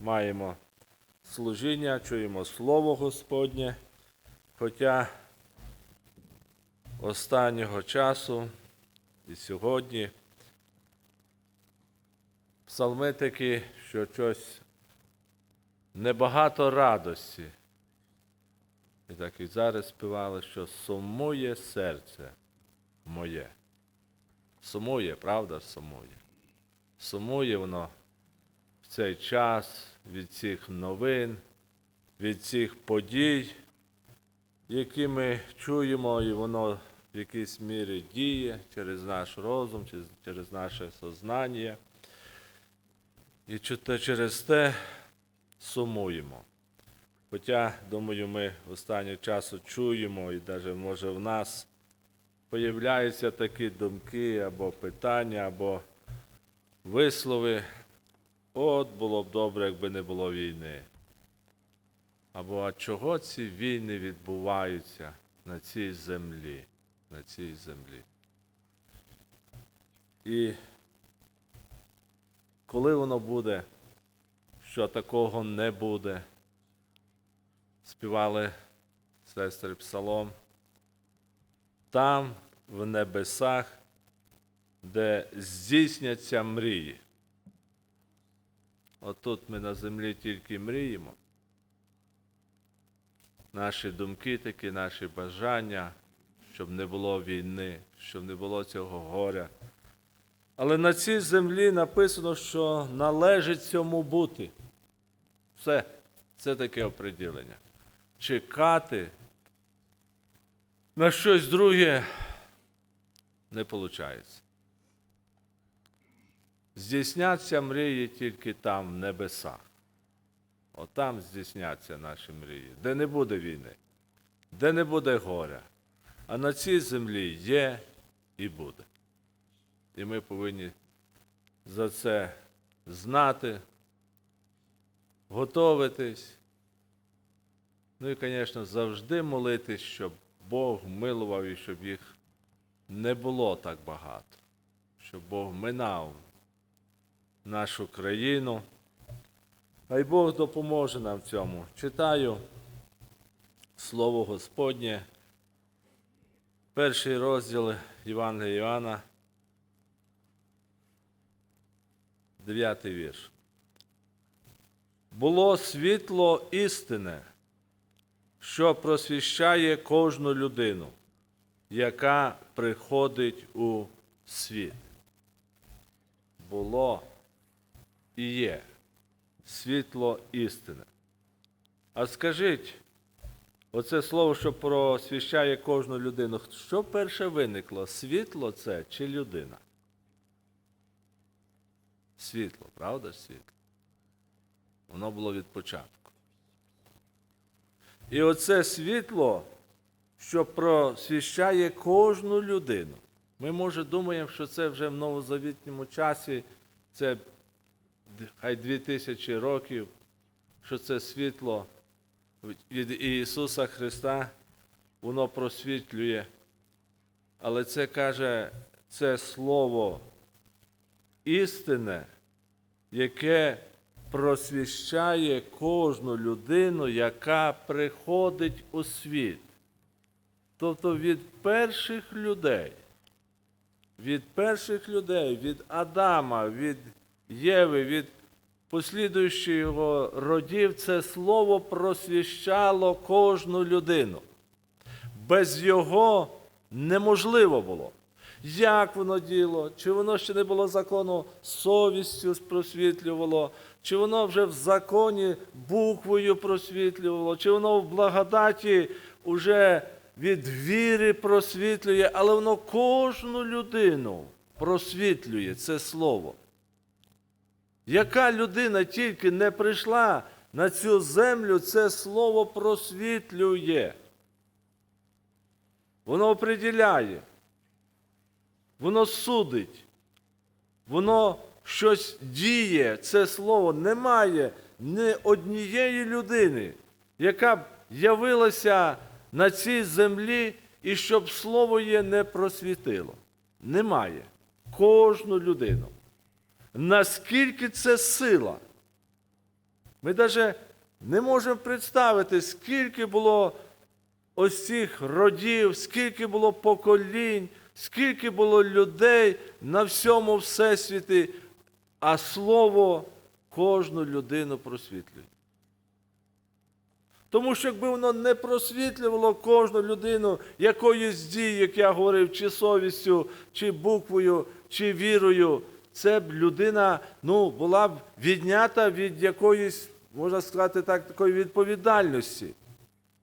маємо служіння, чуємо Слово Господнє, хоча останнього часу і сьогодні псалми такі, що щось небагато радості. І так і зараз співали, що сумує серце моє. Сумує, правда, сумує. Сумує воно в цей час від цих новин, від цих подій, які ми чуємо, і воно в якійсь мірі діє через наш розум, через, наше сознання. І через те сумуємо. Хоча, думаю, ми останнім часом чуємо, і навіть може в нас появляються такі думки або питання, або вислови. От було б добре, якби не було війни. Або а чого ці війни відбуваються на цій землі? На цій землі. І коли воно буде, що такого не буде, співали сестри Псалом, там, в небесах, де здійсняться мрії. Отут ми на землі тільки мріємо. Наші думки такі, наші бажання, щоб не було війни, щоб не було цього горя. Але на цій землі написано, що належить цьому бути. Все, це таке оприділення. Чекати на щось друге не виходить. Здійсняться мрії тільки там, в небесах. Отам здійсняться наші мрії, де не буде війни, де не буде горя. А на цій землі є і буде. І ми повинні за це знати, готовитись. Ну і, звісно, завжди молитись, щоб Бог милував і щоб їх не було так багато, щоб Бог минав нашу країну. Хай Бог допоможе нам в цьому. Читаю Слово Господнє, перший розділ Євангелія Іоанна, дев'ятий вірш. Було світло істине, що просвіщає кожну людину, яка приходить у світ. Було і є світло істини. А скажіть, оце слово, що просвіщає кожну людину, що перше виникло? Світло це чи людина? Світло, правда світло? Воно було від початку. І оце світло, що просвіщає кожну людину. Ми, може, думаємо, що це вже в новозавітньому часі, це хай дві тисячі років, що це світло від Ісуса Христа, воно просвітлює. Але це каже, це слово істине, яке просвіщає кожну людину, яка приходить у світ. Тобто від перших людей, від перших людей, від Адама, від Єви, від послідуючих його родів, це слово просвіщало кожну людину. Без його неможливо було. Як воно діло, чи воно ще не було закону совістю просвітлювало, чи воно вже в законі буквою просвітлювало, чи воно в благодаті вже від віри просвітлює, але воно кожну людину просвітлює це слово. Яка людина тільки не прийшла на цю землю, це слово просвітлює. Воно оприділяє, воно судить, воно щось діє. Це слово немає ні однієї людини, яка б явилася на цій землі і щоб слово є не просвітило. Немає. Кожну людину. Наскільки це сила? Ми навіть не можемо представити, скільки було ось цих родів, скільки було поколінь, скільки було людей на всьому всесвіті, а слово кожну людину просвітлює. Тому що якби воно не просвітлювало кожну людину якоюсь дією, як я говорив, чи совістю, чи буквою, чи вірою, це б людина ну, була б віднята від якоїсь, можна сказати так, такої відповідальності.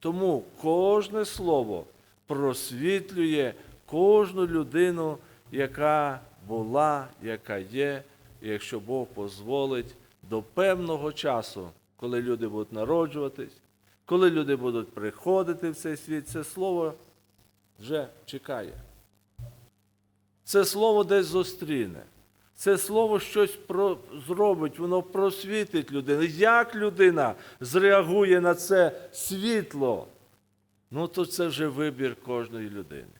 Тому кожне слово просвітлює кожну людину, яка була, яка є, і якщо Бог дозволить, до певного часу, коли люди будуть народжуватись, коли люди будуть приходити в цей світ, це слово вже чекає. Це слово десь зустріне. Це слово щось про, зробить, воно просвітить людину. Як людина зреагує на це світло, ну то це вже вибір кожної людини.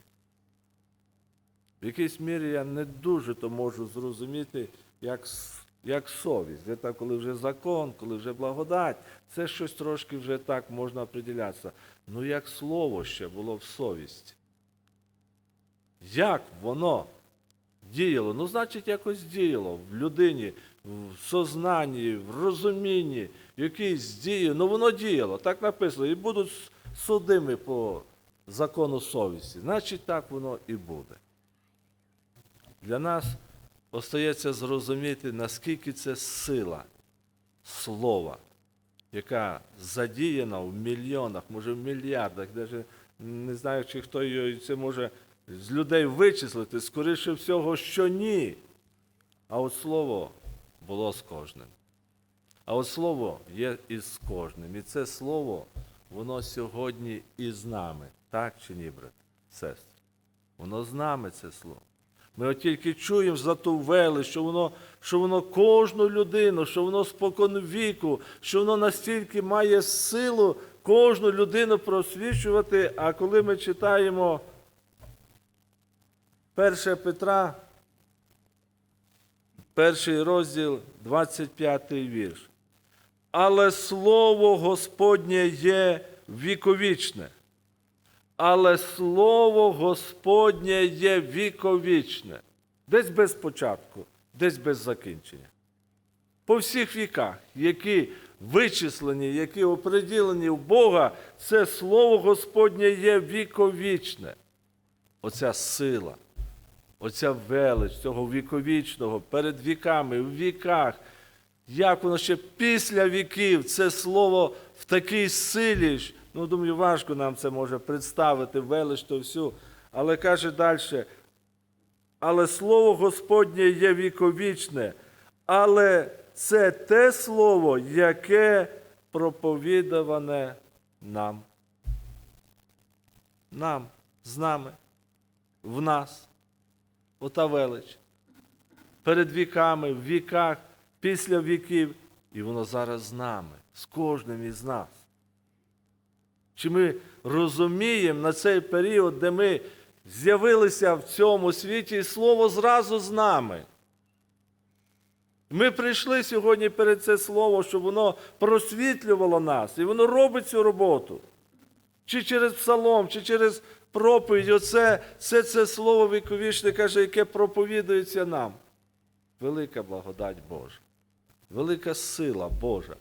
В якійсь мірі я не дуже то можу зрозуміти, як, як совість. Де так, коли вже закон, коли вже благодать, це щось трошки вже так можна определятися. Ну як слово ще було в совісті? Як воно діяло? Ну, значить, якось діяло в людині, в сознанні, в розумінні, якійсь дії. Ну, воно діяло, так написано, і будуть судими по закону совісті. Значить, так воно і буде. Для нас остається зрозуміти, наскільки це сила слова, яка задіяна в мільйонах, може в мільярдах, навіть не знаю, чи хто її це може з людей вичислити, скоріше всього, що ні. А от слово було з кожним. А от слово є із кожним. І це слово, воно сьогодні і з нами. Так чи ні, брат, сестри? Воно з нами це слово. Ми от тільки чуємо за ту вели, що воно, що воно кожну людину, що воно спокон віку, що воно настільки має силу кожну людину просвічувати. А коли ми читаємо 1 Петра, перший розділ, 25 вірш. Але слово Господнє є віковічне. Але слово Господнє є віковічне. Десь без початку, десь без закінчення. По всіх віках, які вичислені, які оприділені в Бога, це слово Господнє є віковічне. Оця сила, оця велич цього віковічного перед віками, в віках. Як воно ще після віків це слово в такій силі. Ну, думаю, важко нам це може представити, велич то всю. Але каже далі. Але слово Господнє є віковічне, але це те слово, яке проповідуване нам. Нам, з нами, в нас. Ота велич. Перед віками, в віках, після віків. І воно зараз з нами, з кожним із нас. Чи ми розуміємо на цей період, де ми з'явилися в цьому світі, і слово зразу з нами? Ми прийшли сьогодні перед це слово, щоб воно просвітлювало нас, і воно робить цю роботу. Чи через псалом, чи через проповідь, оце це, це слово віковічне, каже, яке проповідується нам. Велика благодать Божа, велика сила Божа,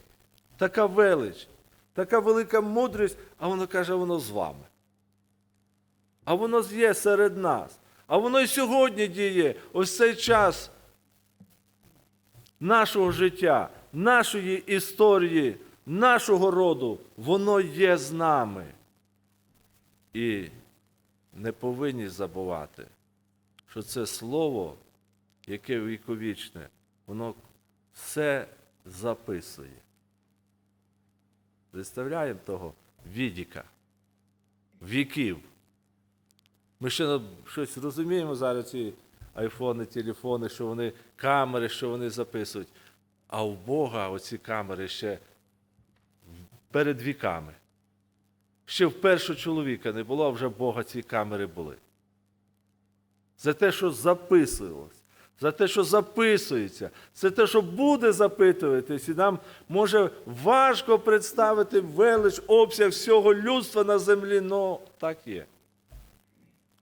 така велич, така велика мудрість, а воно каже, воно з вами. А воно є серед нас. А воно і сьогодні діє ось цей час нашого життя, нашої історії, нашого роду, воно є з нами. І не повинні забувати, що це слово, яке віковічне, воно все записує. Представляємо того відіка, віків. Ми ще щось розуміємо зараз ці айфони, телефони, що вони камери, що вони записують. А у Бога оці камери ще перед віками. Ще в першого чоловіка не було, а вже в Бога ці камери були. Це те, що записувалось. за те, що записується, це те, що буде запитуватись, і нам може важко представити велич, обсяг всього людства на землі, але так є.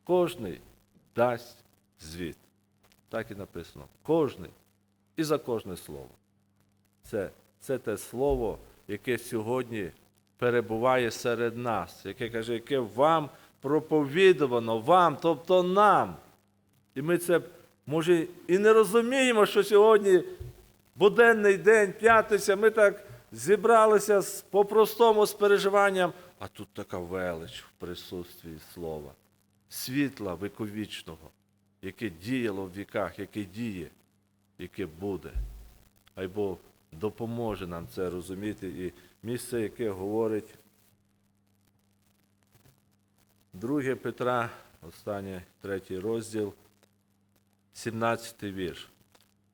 Кожний дасть звіт. Так і написано. Кожний. І за кожне слово. Це, це те слово, яке сьогодні перебуває серед нас, яке каже, яке вам проповідувано, вам, тобто нам. І ми це, може, і не розуміємо, що сьогодні буденний день, п'ятниця, ми так зібралися по-простому з переживанням, а тут така велич в присутстві слова, світла вековічного, яке діяло в віках, яке діє, яке буде. Хай Бог допоможе нам це розуміти. І місце, яке говорить 2 Петра, останній третій розділ, 17 вірш.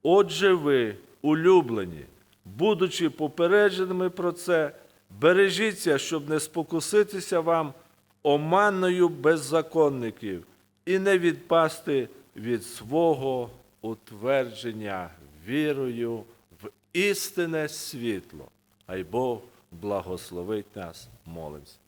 Отже, ви, улюблені, будучи попередженими про це, бережіться, щоб не спокуситися вам оманною беззаконників і не відпасти від свого утвердження вірою в істинне світло. Хай Бог благословить нас, молимось.